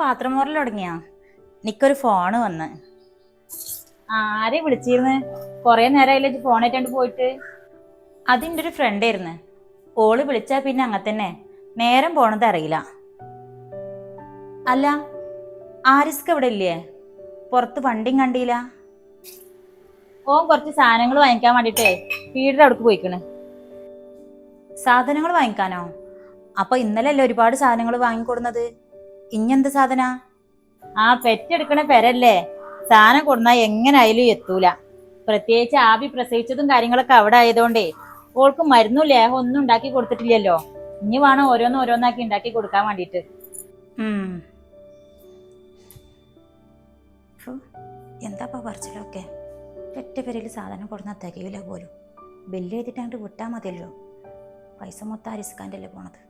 പാത്രം മോറൽ തുടങ്ങിയാ? നിക്കൊരു ഫോണ് വന്ന്. ആരെ വിളിച്ചിരുന്ന്? കൊറേ നേരമായില്ലേ ഫോൺ ആയിട്ടാണ്ട് പോയിട്ട്? അതിന്റെ ഒരു ഫ്രണ്ട് ആയിരുന്നു. ഓൾ വിളിച്ചാ പിന്നെ അങ്ങനെ തന്നെ. നേരം പോണത് അറിയില്ല. അല്ല ആരിസ്ക്ക് ഇവിടെ ഇല്ലേ? പുറത്ത് വണ്ടിയും കണ്ടില്ല. ഓൻ കുറച്ച് സാധനങ്ങൾ വാങ്ങിക്കാൻ വേണ്ടിട്ടേ. വീടിന്റെ അടുത്ത് പോയിക്കണ്. സാധനങ്ങൾ വാങ്ങിക്കാനോ? അപ്പൊ ഇന്നലെ അല്ലേ ഒരുപാട് സാധനങ്ങൾ വാങ്ങിക്കൊടുന്നത്? ഇഞ്ഞെന്ത് സാധന? ആ പെറ്റെടുക്കണ പെരല്ലേ. സാധനം കൊടുന്നാ എങ്ങനായാലും എത്തൂല. പ്രത്യേകിച്ച് ആവി പ്രസവിച്ചതും കാര്യങ്ങളൊക്കെ അവിടെ ആയതുകൊണ്ടേ ഓൾക്ക് മരുന്നും ലേഹം ഒന്നും ഉണ്ടാക്കി കൊടുത്തിട്ടില്ലല്ലോ. ഇനി വേണം ഓരോന്ന് ഓരോന്നാക്കി ഉണ്ടാക്കി കൊടുക്കാൻ വേണ്ടിട്ട് എന്താപ്പാ പറിച്ചിലൊക്കെ? പെറ്റ പേരിൽ സാധനം കൊടുന്ന തികയില്ല പോലും. ബില്ല് ചെയ്തിട്ട് അങ്ങോട്ട് വിട്ടാൽ മതിയല്ലോ. പൈസ മൊത്തം അരിസ്കാന്റെ അല്ലേ പോണത്.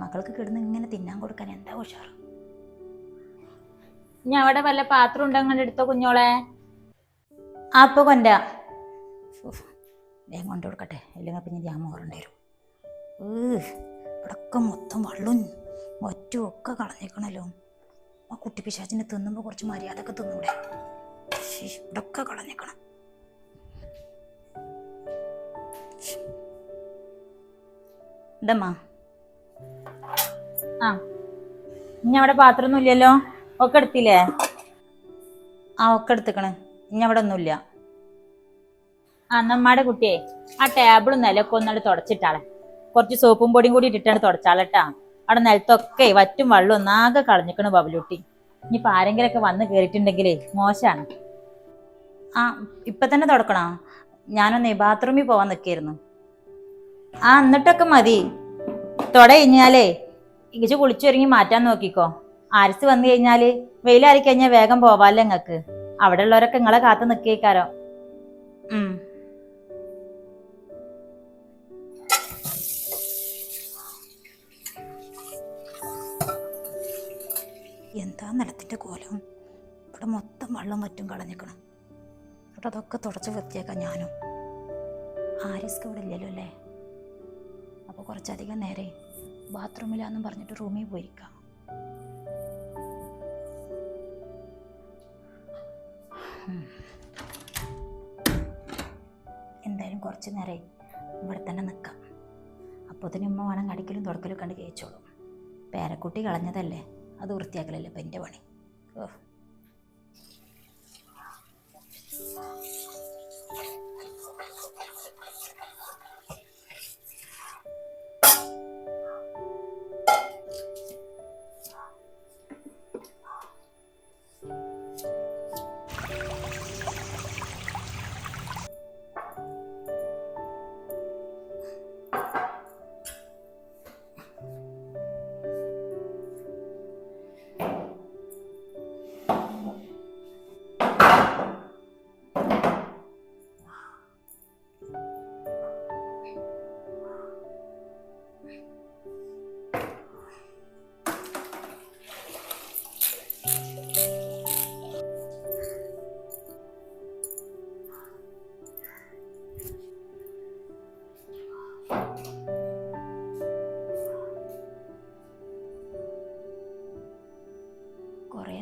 മക്കൾക്ക് കിടന്ന് ഇങ്ങനെ തിന്നാൻ കൊടുക്കാൻ എന്താ ഉഷാറ്? ഇനി അവിടെ വല്ല പാത്രം ഉണ്ടെങ്കിൽ എടുത്തോ കുഞ്ഞോളെ? ആ അപ്പോൾ കൊണ്ട വേഗം കൊണ്ടു കൊടുക്കട്ടെ. അല്ലെങ്കിൽ പിന്നെ ഞാൻ മോറേണ്ടി വരും. ഇവിടൊക്കെ മൊത്തം വള്ളും മറ്റും ഒക്കെ കളഞ്ഞേക്കണല്ലോ. ആ കുട്ടി പിശാചിനെ തിന്നുമ്പോൾ കുറച്ച് മര്യാദയൊക്കെ തിന്നൂടെ? ഇവിടൊക്കെ കളഞ്ഞേക്കണം. ഇതമ്മാ ആ. ഇനി അവിടെ പാത്രമൊന്നും ഇല്ലല്ലോ? ഒക്കെ എടുത്തില്ലേ? ആ ഒക്കെ എടുത്തേക്കണ്. ഇനി അവിടെ ഒന്നുമില്ല. ആ നമ്മടെ കുട്ടിയെ ആ ടേബിളും നിലൊക്കെ ഒന്നാട് തുടച്ചിട്ടാളെ. കുറച്ച് സോപ്പും പൊടിയും കൂടി ഇട്ടിട്ടാണ് തുടച്ചാളട്ടാ. അവിടെ നിലത്തൊക്കെ വറ്റും വെള്ളം ഒന്നാകെ കളഞ്ഞിക്കണ് ബബലൂട്ടി. ഇനിയിപ്പോ ആരെങ്കിലൊക്കെ വന്ന് കയറിയിട്ടുണ്ടെങ്കിലേ മോശമാണ് ആ ഇപ്പൊ തന്നെ തുടക്കണോ? ഞാനൊന്നേ ബാത്റൂമിൽ പോവാൻ നിൽക്കായിരുന്നു ആ എന്നിട്ടൊക്കെ മതി. തുട കഴിഞ്ഞാലേ ഇങ്ങിച്ച് കുളിച്ചൊരുങ്ങി മാറ്റാൻ നോക്കിക്കോ. ആരിസ് വന്നു കഴിഞ്ഞാൽ വെയിലാറി കഴിഞ്ഞാൽ വേഗം പോവാല്ലേ നിങ്ങക്ക് അവിടെ ഉള്ളവരൊക്കെ നിങ്ങളെ കാത്തു നിക്കാരോ ഉം. എന്താ നിലത്തിന്റെ കോലം? ഇവിടെ മൊത്തം വെള്ളം മറ്റും കളഞ്ഞിക്കണം. ഇവിടെ അതൊക്കെ തുടച്ച് വൃത്തിയാക്കാം ഞാനും. ആരിസ്ക്ക് ഇവിടെ ഇല്ലല്ലോ അല്ലേ? അപ്പോൾ കുറച്ചധികം നേരെ ബാത്റൂമിലാന്നും പറഞ്ഞിട്ട് റൂമിൽ പോയിരിക്കാം. എന്തായാലും കുറച്ച് നേരം ഇവിടെ തന്നെ നിൽക്കാം. അപ്പോൾ തന്നെ ഉമ്മ വേണം കടിക്കലും തുടക്കലും കണ്ട് കഴിച്ചോളും പേരക്കുട്ടി കളഞ്ഞതല്ലേ? അത് വൃത്തിയാക്കലല്ലേ ഇപ്പം എന്റെ പണി? ഓ.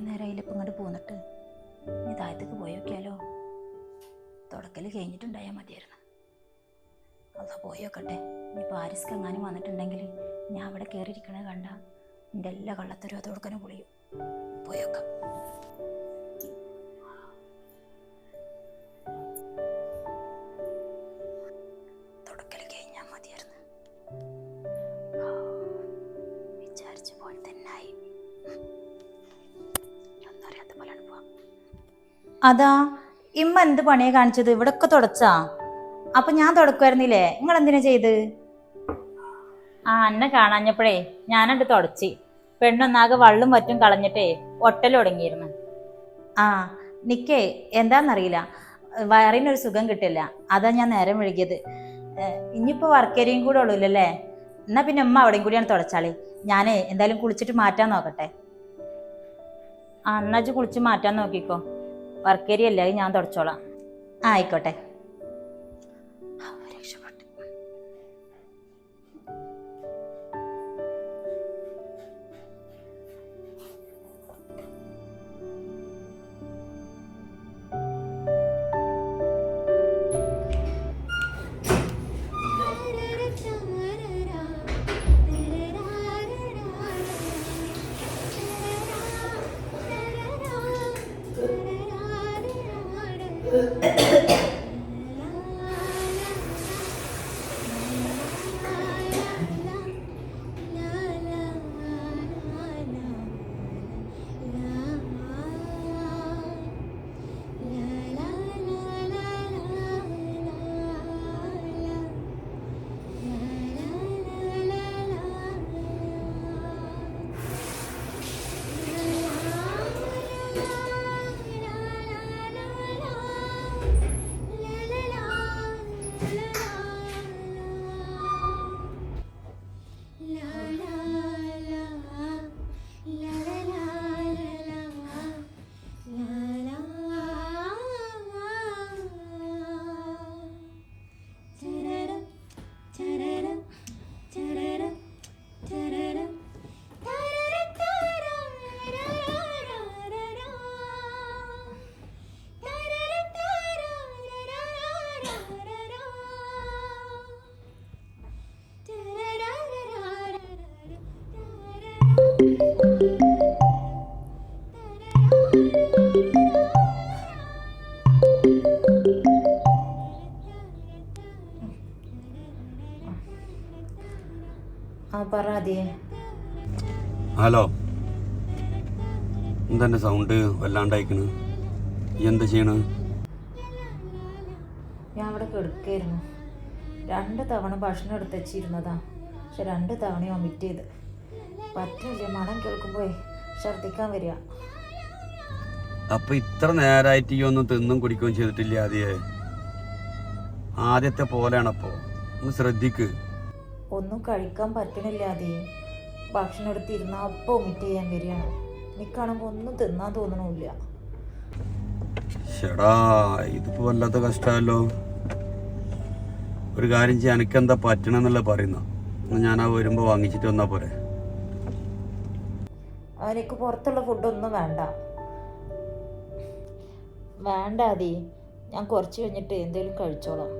നേരമായില്ല ഇപ്പം ഇങ്ങോട്ട് പോന്നിട്ട് ഇനി താഴത്തേക്ക് പോയി നോക്കിയാലോ? തുടക്കൽ കഴിഞ്ഞിട്ടുണ്ടായാൽ മതിയായിരുന്നു. അതാ പോയി നോക്കട്ടെ. ഇനിയിപ്പോൾ ആരിസ്ക്ക് എങ്ങാനും വന്നിട്ടുണ്ടെങ്കിൽ ഞാൻ അവിടെ കയറിയിരിക്കണത് കണ്ട എന്റെ എല്ലാ കള്ളത്തരും അതോടക്കനെ പൊളിയും. പോയി അതാ ഇമ്മ എന്ത് പണിയെ കാണിച്ചത്? ഇവിടെ ഒക്കെ തുടച്ചാ? അപ്പൊ ഞാൻ തുടക്കുമായിരുന്നില്ലേ നിങ്ങൾ എന്തിനാ ചെയ്ത്? ആ എന്നെ കാണാഞ്ഞപ്പോഴേ ഞാനണ്ട് തുടച്ചി. പെണ്ണൊന്നാകെ വള്ളും മറ്റും കളഞ്ഞിട്ടേ ഒട്ടൽ തുടങ്ങിയിരുന്നു. ആ നിക്കേ എന്താന്നറിയില്ല. വയറിനൊരു സുഖം കിട്ടില്ല. അതാ ഞാൻ നേരം വൈകിയത്. ഏഹ്, ഇനിയിപ്പോ വർക്കേരിയും കൂടെ ഉള്ളൂല്ലേ എന്നാ പിന്നെ ഉമ്മ അവിടെയും കൂടിയാണ് തുടച്ചാളി. ഞാനേ എന്തായാലും കുളിച്ചിട്ട് മാറ്റാൻ നോക്കട്ടെ. ആ എന്നാച്ച് കുളിച്ച് മാറ്റാൻ നോക്കിക്കോ. വർക്കേരിയല്ലേ അത് ഞാൻ തുടച്ചോളാം. ആയിക്കോട്ടെ. വല്ലാണ്ടായിക്കണ്. എന്താ ചെയ്യണ്? ഞാൻ അവിടെ കിടക്കായിരുന്നു. രണ്ട് തവണ ഭക്ഷണം എടുത്തച്ചിരുന്നതാ. പക്ഷെ രണ്ട് തവണ ഒമിറ്റ് ചെയ്ത്. പറ്റില്ല മണം കേൾക്കുമ്പോഴേ ഛർദിക്കാൻ വരിക. അപ്പൊ ഇത്ര നേരായിട്ട് ഈ ഒന്നും തിന്നും കുടിക്കുകയും ചെയ്തിട്ടില്ല ആദ്യേ? ആദ്യത്തെ പോലെയാണപ്പോ. ഒന്ന് ശ്രദ്ധിക്ക്. ഒന്നും കഴിക്കാൻ പറ്റണില്ല ആദ്യേ. ഭക്ഷണം എടുത്തിരുന്ന അപ്പം ഒമിറ്റ് ചെയ്യാൻ വരികയാണ്. എനിക്കാണെങ്കിൽ ഒന്നും തിന്നാൻ തോന്നണില്ല. ഷെടാ ഇതിപ്പോ വല്ലാത്ത കഷ്ടമല്ലോ ഒരു കാര്യം ചെയ്യാൻ എനിക്കെന്താ പറ്റണെന്നല്ല പറയുന്ന. ഞാൻ ആ വരുമ്പോ വാങ്ങിച്ചിട്ട് വന്നാ പോരെ. എനിക്ക് പുറത്തുള്ള ഫുഡൊന്നും വേണ്ട. വേണ്ട അതി ഞാൻ കുറച്ച് കഴിഞ്ഞിട്ട് എന്തേലും കഴിച്ചോളാം.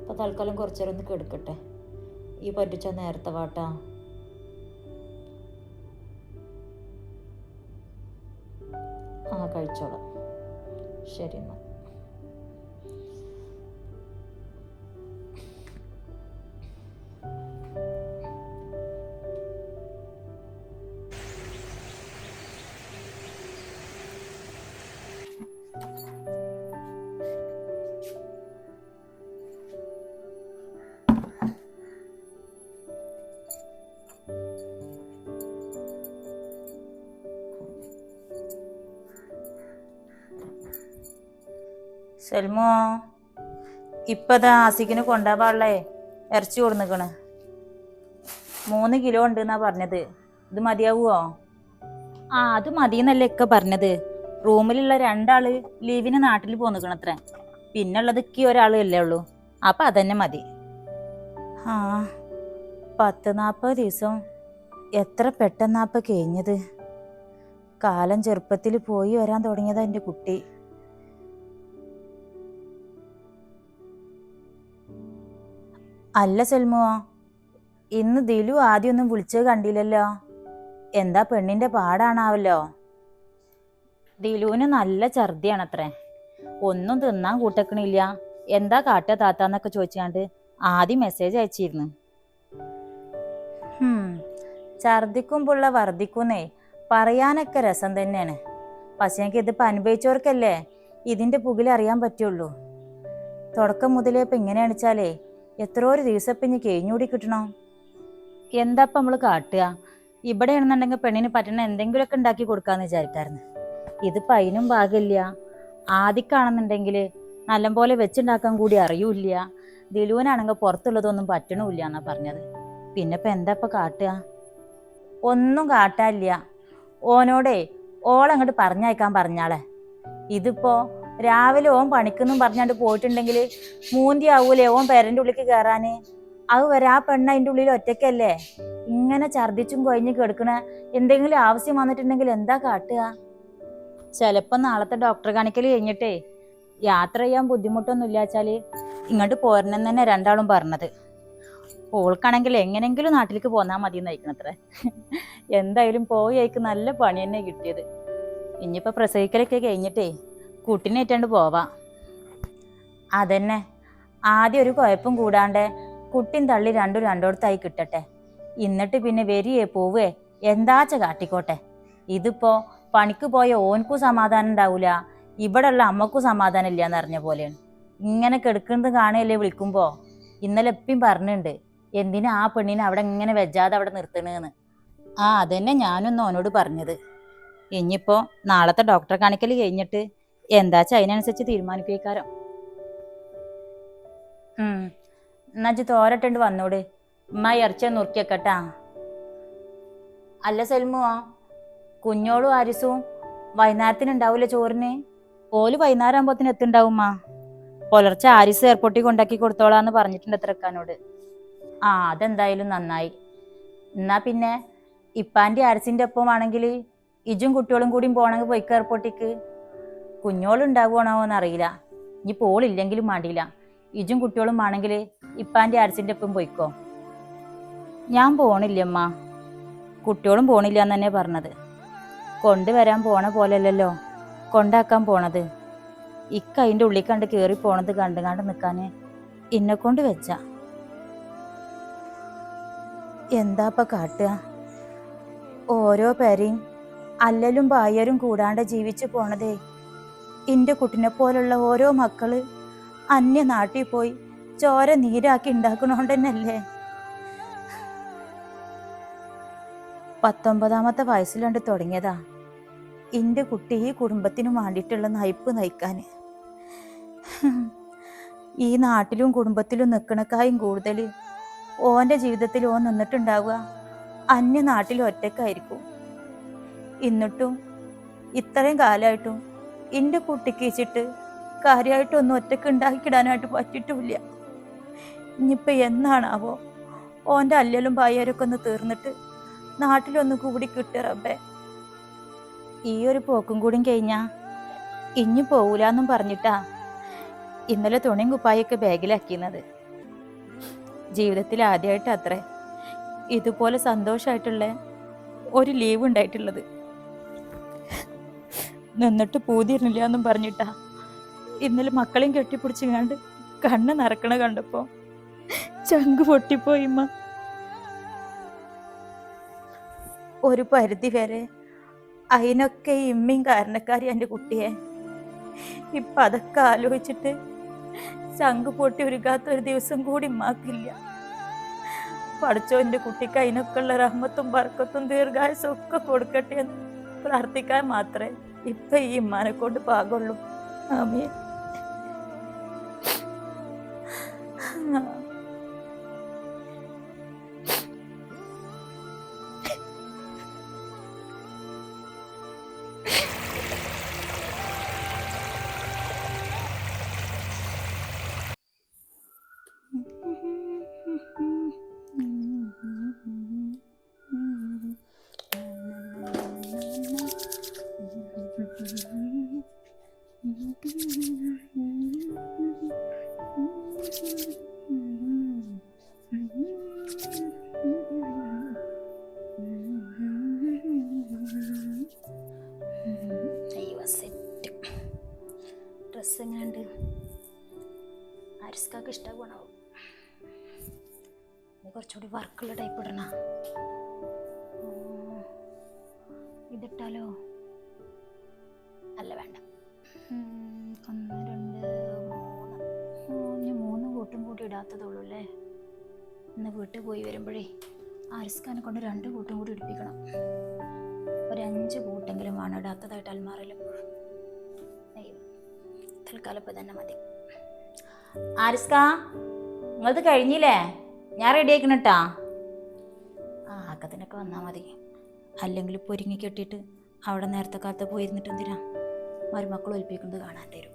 അപ്പോൾ തൽക്കാലം കുറച്ചേരം ഒന്ന് കെടുക്കട്ടെ. ഈ പറ്റിച്ച നേരത്തെ വാട്ടാ. ആ കഴിച്ചോളാം ശരി എന്നാൽ സെൽമോ ഇപ്പത് ആസിക്കിന് കൊണ്ടാവാളേ ഇറച്ചി കൊടുന്നിക്കണ്. മൂന്ന് കിലോ ഉണ്ട് എന്നാ പറഞ്ഞത്. ഇത് മതിയാവുമോ ആ അത് മതിയെന്നല്ലേ ഒക്കെ പറഞ്ഞത്. റൂമിലുള്ള രണ്ടാൾ ലീവിന് നാട്ടിൽ പോന്നിക്കണത്രേ. പിന്നെ ഉള്ളത് ഇക്കി ഒരാൾ അല്ലേ ഉള്ളൂ. അപ്പൊ അതന്നെ മതി. ആ പത്ത് നാൽപ്പത് ദിവസം. എത്ര പെട്ടെന്നാപ്പ കഴിഞ്ഞത്? കാലം ചെറുപ്പത്തിൽ പോയി വരാൻ തുടങ്ങിയതാ എന്റെ കുട്ടി. അല്ല സെൽമോ ഇന്ന് ദിലു ആദ്യമൊന്നും വിളിച്ചത് കണ്ടില്ലല്ലോ. എന്താ പെണ്ണിന്റെ പാടാണാവല്ലോ? ദിലുവിന് നല്ല ഛർദിയാണത്രേ. ഒന്നും തിന്നാൻ കൂട്ടക്കണില്ല. എന്താ കാട്ട താത്താന്നൊക്കെ ചോദിച്ചാണ്ട് ആദ്യം മെസ്സേജ് അയച്ചിരുന്നു. ഹും, ഛർദിക്കുമ്പുള്ള വർദ്ധിക്കുന്നേ. പറയാനൊക്കെ രസം തന്നെയാണ്. പക്ഷേ എനിക്ക് ഇതിപ്പോ അനുഭവിച്ചവർക്കല്ലേ ഇതിന്റെ പുകിൽ അറിയാൻ പറ്റുള്ളൂ. തുടക്കം മുതലേ ഇപ്പൊ ഇങ്ങനെയാണെന്ന് എത്രയോ ഒരു ദിവസം ഇപ്പം ഇനി കഴിഞ്ഞൂടി കിട്ടണോ? എന്താപ്പം നമ്മൾ കാട്ടുക? ഇവിടെയാണെന്നുണ്ടെങ്കിൽ പെണ്ണിന് പറ്റണ എന്തെങ്കിലുമൊക്കെ ഉണ്ടാക്കി കൊടുക്കാന്ന് വിചാരിക്കായിരുന്നു. ഇതിപ്പോൾ അതിനും ഭാഗമില്ല. ആദിക്കാണെന്നുണ്ടെങ്കിൽ നല്ലപോലെ വെച്ചുണ്ടാക്കാൻ കൂടി അറിയൂല്ല. ദിലുവിനാണെങ്കിൽ പുറത്തുള്ളതൊന്നും പറ്റണില്ല എന്നാ പറഞ്ഞത്. പിന്നെ ഇപ്പം എന്താ ഇപ്പം കാട്ടുക? ഒന്നും കാട്ടാനില്ല. ഓനോടേ ഓളങ്ങോട്ട് പറഞ്ഞയക്കാൻ പറഞ്ഞാളെ. ഇതിപ്പോ രാവിലെ ഓൻ പണിക്കെന്നും പറഞ്ഞാണ്ട് പോയിട്ടുണ്ടെങ്കിൽ മൂന്തി ആവൂലേ ഓൻ പേരന്റെ ഉള്ളിക്ക് കയറാന് അത് വരെ ആ പെണ്ണ് അതിന്റെ ഉള്ളിൽ ഒറ്റയ്ക്കല്ലേ ഇങ്ങനെ ഛർദിച്ചും കൊഴിഞ്ഞ് കിടക്കണ എന്തെങ്കിലും ആവശ്യം വന്നിട്ടുണ്ടെങ്കിൽ എന്താ കാട്ടുക? ചിലപ്പോൾ നാളത്തെ ഡോക്ടർ കാണിക്കൽ കഴിഞ്ഞിട്ടേ യാത്ര ചെയ്യാൻ ബുദ്ധിമുട്ടൊന്നും ഇല്ലാച്ചാൽ ഇങ്ങോട്ട് പോരണം തന്നെ രണ്ടാളും പറഞ്ഞത്. ഓൾക്കാണെങ്കിൽ എങ്ങനെങ്കിലും നാട്ടിലേക്ക് പോന്നാ മതി നയിക്കണത്രേ എന്തായാലും പോയി അയക്ക് നല്ല പണി തന്നെ കിട്ടിയത്. ഇനിയിപ്പോ പ്രസവിക്കലൊക്കെ കഴിഞ്ഞിട്ടേ കുട്ടിനേറ്റാണ്ട് പോവാം. അതന്നെ. ആദ്യം ഒരു കുഴപ്പം കൂടാണ്ട് കുട്ടിയും തള്ളി രണ്ടും രണ്ടോടത്തായി കിട്ടട്ടെ. എന്നിട്ട് പിന്നെ വരികയെ പോവേ. എന്താച്ച കാട്ടിക്കോട്ടെ. ഇതിപ്പോ പണിക്ക് പോയ ഓൻക്കും സമാധാനം ഉണ്ടാവൂല. ഇവിടെയുള്ള അമ്മക്കും സമാധാനം ഇല്ല എന്നറിഞ്ഞ പോലെയാണ്. ഇങ്ങനെ കെടുക്കുന്നത് കാണുകയല്ലേ വിളിക്കുമ്പോ? ഇന്നലെ എപ്പം പറഞ്ഞിട്ടുണ്ട് എന്തിനാ ആ പെണ്ണിനെ അവിടെ ഇങ്ങനെ വെജാതെ അവിടെ നിർത്തണെന്ന്? ആ അതന്നെ ഞാനൊന്ന് ഓനോട് പറഞ്ഞത്. ഇനിയിപ്പോ നാളത്തെ ഡോക്ടറെ കാണിക്കൽ കഴിഞ്ഞിട്ട് എന്താച്ച അതിനനുസരിച്ച് തീരുമാനിക്കേക്കാരം എന്നാച്ച് തോരട്ടുണ്ട് വന്നോട്. ഉമ്മ ഇറച്ചി നുറുക്കിയക്കട്ടാ അല്ല സെൽമുവാ കുഞ്ഞോളും ആരിസും വൈകുന്നേരത്തിന് ഉണ്ടാവൂല ചോറിന്? ഓൽ വൈകുന്നേരം ആകുമ്പോത്തിന് എത്തുണ്ടാവും മാ പുലർച്ചെ ആരിസ് എയർപോർട്ടിൽ കൊണ്ടാക്കി കൊടുത്തോളാന്ന് പറഞ്ഞിട്ടുണ്ട് എത്രക്കാനോട് ആ അതെന്തായാലും നന്നായി. എന്നാ പിന്നെ ഇപ്പാന്റെ ആരിസിന്റെ ഒപ്പം ആണെങ്കിൽ ഇജും കുട്ടികളും കൂടിയും പോണെങ്കിൽ പോയിക്ക എയർപോർട്ടിക്ക്. കുഞ്ഞോളുണ്ടാവുകയാണോ എന്നറിയില്ല ഇനി പോളില്ലെങ്കിലും മാണ്ടിയില്ല ഇജും കുട്ടികളും ആണെങ്കിൽ ഇപ്പാന്റെ അരച്ചിന്റെ ഒപ്പം പോയിക്കോ. ഞാൻ പോണില്ലമ്മ. കുട്ടികളും പോണില്ല എന്ന് തന്നെ പറഞ്ഞത്. കൊണ്ടുവരാൻ പോണ പോലെയല്ലല്ലോ. കൊണ്ടാക്കാൻ പോണത്. ഇക്ക അതിന്റെ ഉള്ളിൽ കണ്ട് കയറി പോണത് കണ്ട് കണ്ട് നിൽക്കാൻ ഇന്നെ കൊണ്ട് വെച്ച. എന്താപ്പ കാട്ടുക? ഓരോ പേരെയും അല്ലലും ബായരും കൂടാണ്ട് ജീവിച്ചു പോണതേ എന്റെ കുട്ടിനെ പോലുള്ള ഓരോ മക്കൾ അന്യ നാട്ടിൽ പോയി ചോര നീരാക്കി ഉണ്ടാക്കണോണ്ട് തന്നെയല്ലേ പത്തൊമ്പതാമത്തെ വയസ്സിലുണ്ട് തുടങ്ങിയതാ. എന്റെ കുട്ടി ഈ കുടുംബത്തിന് വേണ്ടിയിട്ടുള്ള നയിപ്പ് നയിക്കാൻ ഈ നാട്ടിലും കുടുംബത്തിലും നിൽക്കണക്കായും കൂടുതൽ ഓന്റെ ജീവിതത്തിൽ ഓൻ നിന്നിട്ടുണ്ടാവുക അന്യ നാട്ടിൽ ഒറ്റക്കായിരിക്കും. എന്നിട്ടും ഇത്രയും കാലമായിട്ടും എന്റെ കുട്ടിക്ക് വെച്ചിട്ട് കാര്യമായിട്ടൊന്നും ഒറ്റയ്ക്ക് ഉണ്ടാക്കിക്കിടാനായിട്ട് പറ്റിയിട്ടില്ല ഇനിയിപ്പോൾ എന്നാണാവോ? ഓന്റെ അല്ലലും പായരൊക്കെ ഒന്ന് തീർന്നിട്ട് നാട്ടിലൊന്നും കൂടി കിട്ടുക ഈ ഒരു പോക്കും കൂടി കഴിഞ്ഞാ ഇനി പോവൂലെന്നും പറഞ്ഞിട്ടാ ഇന്നലെ തുണിയും കുപ്പായൊക്കെ ബാഗിലാക്കിയത് ജീവിതത്തിൽ ആദ്യമായിട്ട് അത്രേ ഇതുപോലെ സന്തോഷമായിട്ടുള്ള ഒരു ലീവ് ഉണ്ടായിട്ടുള്ളത്. നിന്നിട്ട് പൂതിയിരുന്നില്ല എന്നും പറഞ്ഞിട്ടാ. ഇന്നലെ മക്കളെയും കെട്ടിപ്പിടിച്ചുകൊണ്ട് കണ്ണ് നിറക്കണ കണ്ടപ്പോ ചങ്ക് പൊട്ടിപ്പോയി ഒരു പരിധി വരെ അതിനൊക്കെ ഇമ്മയും കാരണക്കാരി എന്റെ കുട്ടിയെ. ഇപ്പൊ അതൊക്കെ ആലോചിച്ചിട്ട് ചങ്ക് പൊട്ടി ഒരുക്കാത്ത ഒരു ദിവസം കൂടി ഇമ്മാക്കില്ല. പഠിച്ചോ എന്റെ കുട്ടിക്ക് അതിനൊക്കെ ഉള്ള റഹ്മത്തും ബർക്കത്തും ദീർഘായുസും ഒക്കെ കൊടുക്കട്ടെ എന്ന് പ്രാർത്ഥിക്കാൻ മാത്രമേ ഇപ്പൊ ഈ ഇമ്മാനെ കൊണ്ട് പാകുള്ളൂ ആമേ ഇതിട്ടാലോ? അല്ല വേണ്ട. ഒന്ന് രണ്ട് മൂന്ന്. മൂന്ന് കൂട്ടും കൂടി ഇടാത്തതുള്ളൂ അല്ലേ ഇന്ന് വീട്ടിൽ പോയി വരുമ്പോഴേ ആരിസ്ഖാനെ കൊണ്ട് രണ്ട് കൂട്ടും കൂടി ഇടിപ്പിക്കണം. ഒരു അഞ്ച് കൂട്ടെങ്കിലും വേണം ഇടാത്തതായിട്ട് അൽമാറയിൽ അയ്യോ തൽക്കാലം ഇപ്പം തന്നെ മതി. ആരിസ്ക നിങ്ങളത് കഴിഞ്ഞില്ലേ? ഞാൻ റെഡി ആക്കണട്ടാ. ആ അക്കത്തിനൊക്കെ വന്നാൽ മതി. അല്ലെങ്കിൽ പൊരിങ്ങി കെട്ടിയിട്ട് അവിടെ നേരത്തെ കാലത്ത് പോയിരുന്നിട്ട് എന്തിനാ മരുമക്കൾ ഒലിപ്പിക്കുന്നത് കാണാൻ തരും?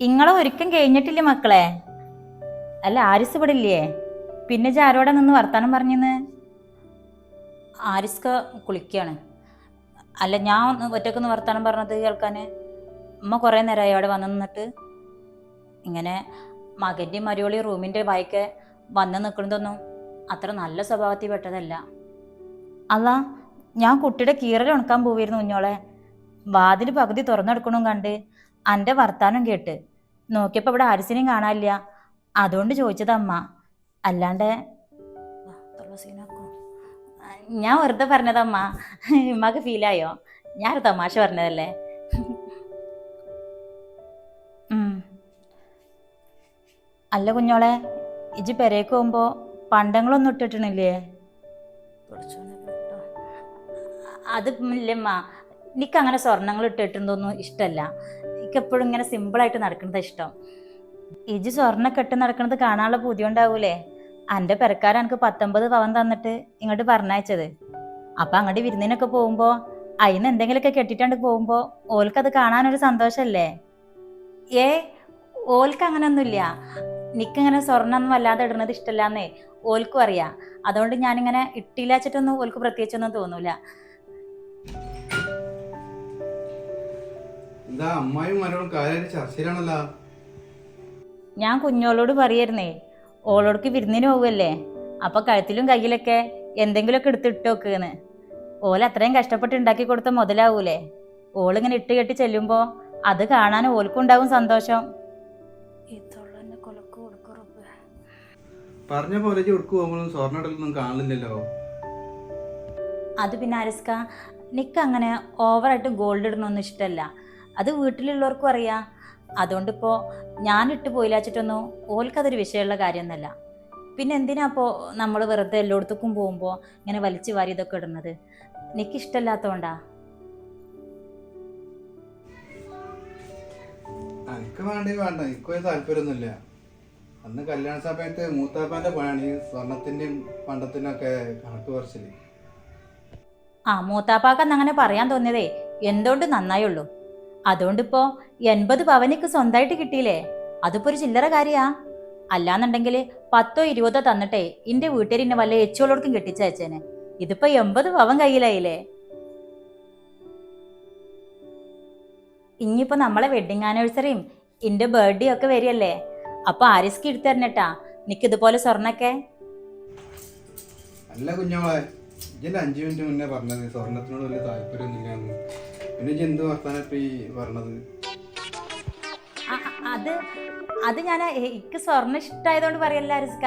ഇങ്ങളെ ഒരുക്കം കഴിഞ്ഞിട്ടില്ലേ മക്കളെ? അല്ല ആരിസ് ഇവിടെ ഇല്ലേ? പിന്നെ ജാരോടെ നിന്ന് വർത്താനം പറഞ്ഞെന്ന്? ആരിസ്ക കുളിക്കുകയാണ് അല്ല ഞാൻ ഒന്ന് ഒറ്റക്കൊന്ന് വർത്താനം പറഞ്ഞത് കേൾക്കാൻ അമ്മ കുറേ നേരമായി അവിടെ വന്നു നിന്നിട്ട് ഇങ്ങനെ മകന്റെയും മരിയോളി റൂമിന്റെ വായിക്കെ വന്ന് നിൽക്കുന്നതൊന്നും അത്ര നല്ല സ്വഭാവത്തിൽ പെട്ടതല്ല. അല്ല ഞാൻ കുട്ടിയുടെ കീറൽ ഉണക്കാൻ പോവായിരുന്നു കുഞ്ഞോളെ വാതിൽ പകുതി തുറന്നെടുക്കണം കണ്ട് എന്റെ വർത്താനം കേട്ട്. നോക്കിയപ്പോൾ ഇവിടെ ആരിസിനെയും കാണാനില്ല. അതുകൊണ്ട് ചോദിച്ചതമ്മ അല്ലാണ്ട്? ഞാൻ വെറുതെ പറഞ്ഞതമ്മ ഉമ്മക്ക് ഫീലായോ ഞാൻ തമാശ പറഞ്ഞതല്ലേ. അല്ല കുഞ്ഞോളെ ഇജ് പെരേക്ക് പോകുമ്പോ പണ്ടങ്ങളൊന്നും ഇട്ടിട്ടില്ലേ അത് ഇല്ലമ്മ എനിക്ക് അങ്ങനെ സ്വർണങ്ങൾ ഇട്ടിട്ടുണ്ടോന്നും ഇഷ്ടമല്ല എനിക്ക് എപ്പോഴും ഇങ്ങനെ സിമ്പിളായിട്ട് നടക്കുന്നത് ഇഷ്ടം. ഇജ് സ്വർണ കെട്ട് നടക്കുന്നത് കാണാനുള്ള പുതിയ ഉണ്ടാവൂലേ എന്റെ പെരക്കാരൻ എനിക്ക് പത്തൊമ്പത് പവൻ തന്നിട്ട് ഇങ്ങോട്ട് പറഞ്ഞയച്ചത്. അപ്പം അങ്ങോട്ട് വിരുന്നിനൊക്കെ പോകുമ്പോൾ അതിന് എന്തെങ്കിലുമൊക്കെ കെട്ടിട്ടാണ്ട് പോകുമ്പോൾ ഓൽക്കത് കാണാനൊരു സന്തോഷമല്ലേ ഏ ഓൽക്ക് അങ്ങനെയൊന്നുമില്ല എനിക്കങ്ങനെ സ്വർണമൊന്നും വല്ലാതെ ഇടുന്നത് ഇഷ്ടമല്ലാന്നേ ഓൽക്കും അറിയാം. അതുകൊണ്ട് ഞാനിങ്ങനെ ഇട്ടില്ലാച്ചിട്ടൊന്നും ഓൽക്ക് പ്രത്യേകിച്ചൊന്നും തോന്നൂല. ഞാൻ കുഞ്ഞോളോട് പറയായിരുന്നേ ഓളോടക്ക് വിരുന്നിന് പോവല്ലേ? അപ്പൊ കഴുത്തിലും കയ്യിലൊക്കെ എന്തെങ്കിലുമൊക്കെ എടുത്തിട്ട് വെക്കുന്ന് ഓല അത്രയും കഷ്ടപ്പെട്ട് ഉണ്ടാക്കി കൊടുത്ത മുതലാവൂലേ? ഓളിങ്ങനെ ഇട്ട് കെട്ടി ചെല്ലുമ്പോ അത് കാണാൻ ഓൽക്കുണ്ടാവും സന്തോഷം. പറഞ്ഞ പോലെ ഇവിടേക്ക് പോകുമ്പോഴും സ്വർണ ഇടലൊന്നും കാണില്ലല്ലോ അത് പിന്നെ ആരിസ്ക നിക്ക് അങ്ങനെ ഓവറായിട്ട് ഗോൾഡ് ഇടണമൊന്നും ഇഷ്ടമല്ല അത് വീട്ടിലുള്ളവർക്കും അറിയാം. അതുകൊണ്ടിപ്പോൾ ഞാൻ ഇട്ട് പോയില്ലാച്ചിട്ടൊന്നും ഓൽക്കതൊരു വിഷയമുള്ള കാര്യമൊന്നുമല്ല. പിന്നെ എന്തിനാ അപ്പോൾ നമ്മൾ വെറുതെ എല്ലായിടത്തേക്കും പോകുമ്പോൾ ഇങ്ങനെ വലിച്ചു വാരി ഇതൊക്കെ ഇടുന്നത്? നിക്ക് ഇഷ്ടമല്ലാത്തതുകൊണ്ടാ എനിക്ക് വേണ്ടി വേണ്ട. എനിക്കൊരു താല്പര്യമൊന്നുമില്ല. അന്ന് കല്യാണ സമയത്ത് മൂത്താപ്പാന്റെ പണി സ്വർണത്തിന്റെയും പണ്ടത്തിനൊക്കെ കണക്ക് കുറച്ചില്ല ആ മൂത്താപ്പാക്കന്ന് അങ്ങനെ പറയാൻ തോന്നിയതേ എന്തുകൊണ്ട് നന്നായുള്ളൂ? അതുകൊണ്ടിപ്പോ എൺപത് പവനിക്ക് സ്വന്തമായിട്ട് കിട്ടിയില്ലേ? അതിപ്പോ ഒരു ചില്ലറ കാര്യാ. അല്ലാന്നുണ്ടെങ്കിൽ പത്തോ ഇരുപതോ തന്നിട്ടേ ഇന്റെ വീട്ടുകാരിന്നെ വല്ല എച്ചുകളോടക്കും കെട്ടിച്ചയച്ചേനെ. ഇതിപ്പോ എൺപത് പവൻ കയ്യിലായില്ലേ? ഇനിയിപ്പോ നമ്മളെ വെഡിങ് ആനിവേഴ്സറിയും ഇന്റെ ബർത്ത്ഡേ ഒക്കെ വരികയല്ലേ? അപ്പൊ ആരിസ്ക്ക് എടുത്തു തരണട്ടാ. നിക്ക് ഇതുപോലെ സ്വർണൊക്കെ. അല്ല കുഞ്ഞോളെ ഇതിന്റെ അഞ്ചു മിനിറ്റ് മുന്നേ പറഞ്ഞത് സ്വർണത്തിനോട് വലിയ താല്പര്യമൊന്നുമില്ലാന്ന്. പിന്നെ എന്ത് വർത്താനം ഈ പറഞ്ഞത്? അത് അത് ഞാൻ എനിക്ക് സ്വർണം ഇഷ്ടമായതുകൊണ്ട് പറയല്ല റിസ്ക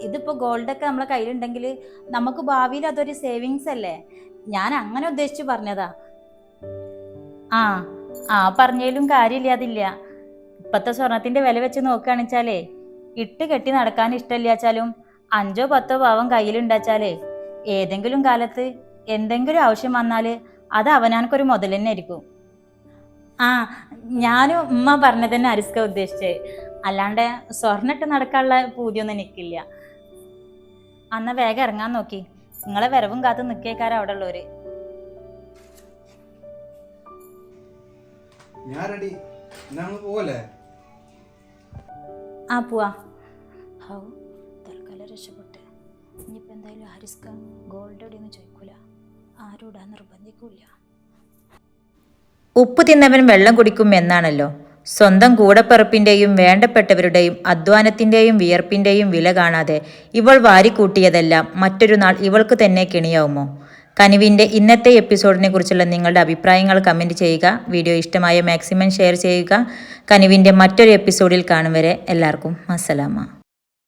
ഇതിപ്പോ ഗോൾഡൊക്കെ നമ്മളെ കയ്യിലുണ്ടെങ്കിൽ നമുക്ക് ഭാവിയിൽ അതൊരു സേവിങ്സ് അല്ലേ? ഞാൻ അങ്ങനെ ഉദ്ദേശിച്ചു പറഞ്ഞതാ. ആ ആ പറഞ്ഞതിലും കാര്യമില്ല അതില്ല. ഇപ്പത്തെ സ്വർണത്തിന്റെ വില വെച്ച് നോക്കുകയാണെച്ചാലേ ഇട്ട് കെട്ടി നടക്കാൻ ഇഷ്ടമില്ലാച്ചാലും അഞ്ചോ പത്തോ പാവം കയ്യിലുണ്ടാച്ചാലേ ഏതെങ്കിലും കാലത്ത് എന്തെങ്കിലും ആവശ്യം വന്നാൽ അത് അവനാനക്കൊരു മുതൽ തന്നെ ആയിരിക്കും. ആ ഞാനും ഉമ്മ പറഞ്ഞത് തന്നെ അരിസ്ക ഉദ്ദേശിച്ചേ. അല്ലാണ്ട് സ്വർണിട്ട് നടക്കാനുള്ള പൂതിയൊന്നും എനിക്കില്ല. അന്ന വേഗം ഇറങ്ങാൻ നോക്കി. നിങ്ങളെ വരവും കാത്ത് നിക്കേക്കാരം അവിടെ ഉള്ളവര് ഞാൻ റെഡി പോവല്ലേ? ആ പോവാ. ഹൗ തൽക്കാലം രക്ഷപ്പെട്ട്. ഇനിയിപ്പോൾ എന്തായാലും ഹരിസ്ക ഗോൾഡ് എവിടെയൊന്നും ചോദിക്കൂല. ആരും ഇടാൻ നിർബന്ധിക്കൂല ഉപ്പ് തിന്നവൻ വെള്ളം കുടിക്കും എന്നാണല്ലോ. സ്വന്തം കൂടപ്പിറപ്പിന്റെയും വേണ്ടപ്പെട്ടവരുടെയും അധ്വാനത്തിന്റെയും വിയർപ്പിന്റെയും വില കാണാതെ ഇവൾ വാരിക്കൂട്ടിയതെല്ലാം മറ്റൊരു നാൾ ഇവൾക്ക് തന്നെ കെണിയാവുമോ? കനിവിന്റെ ഇന്നത്തെ എപ്പിസോഡിനെ കുറിച്ചുള്ള നിങ്ങളുടെ അഭിപ്രായങ്ങൾ കമന്റ് ചെയ്യുക. വീഡിയോ ഇഷ്ടമായ മാക്സിമം ഷെയർ ചെയ്യുക. കനിവിന്റെ മറ്റൊരു എപ്പിസോഡിൽ കാണും വരെ എല്ലാവർക്കും അസ്സലാമ